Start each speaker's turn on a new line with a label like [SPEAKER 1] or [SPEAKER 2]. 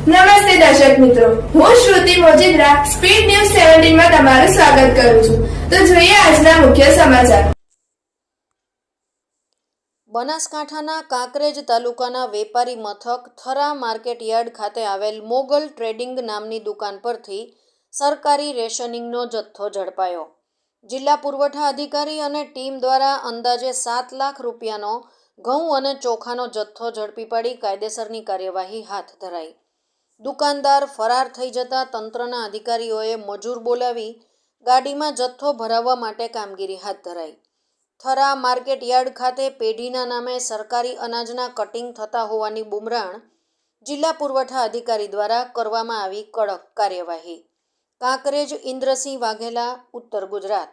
[SPEAKER 1] નમસ્તે દર્શક મિત્રો. હું શ્રુતિ મોજીદ્રા, સ્પીડ ન્યૂઝ સેવન્ટીનમાં તમારું સ્વાગત કરું છું. તો જોઈએ આજના મુખ્ય સમાચાર.
[SPEAKER 2] બનાસકાંઠાના કાંકરેજ તાલુકાના વેપારી મથક થરા માર્કેટ યાર્ડ ખાતે આવેલ મોગલ ટ્રેડિંગ નામની દુકાન પરથી સરકારી રેશનિંગનો જથ્થો ઝડપાયો. જિલ્લા પુરવઠા અધિકારી અને ટીમ દ્વારા અંદાજે સાત લાખ રૂપિયાનો ઘઉં અને ચોખાનો જથ્થો ઝડપી પાડી કાયદેસરની કાર્યવાહી હાથ ધરાઈ. દુકાનદાર ફરાર થઈ જતા તંત્રના અધિકારીઓએ મજૂર બોલાવી ગાડીમાં જથ્થો ભરાવવા માટે કામગીરી હાથ ધરાઈ. થરા માર્કેટ યાર્ડ ખાતે પેઢીના નામે સરકારી અનાજના કટિંગ થતા હોવાની બુમરાણ જિલ્લા પુરવઠા અધિકારી દ્વારા કરવામાં આવી કડક કાર્યવાહી. કાંકરેજ ઇન્દ્રસિંહ વાઘેલા, ઉત્તર ગુજરાત.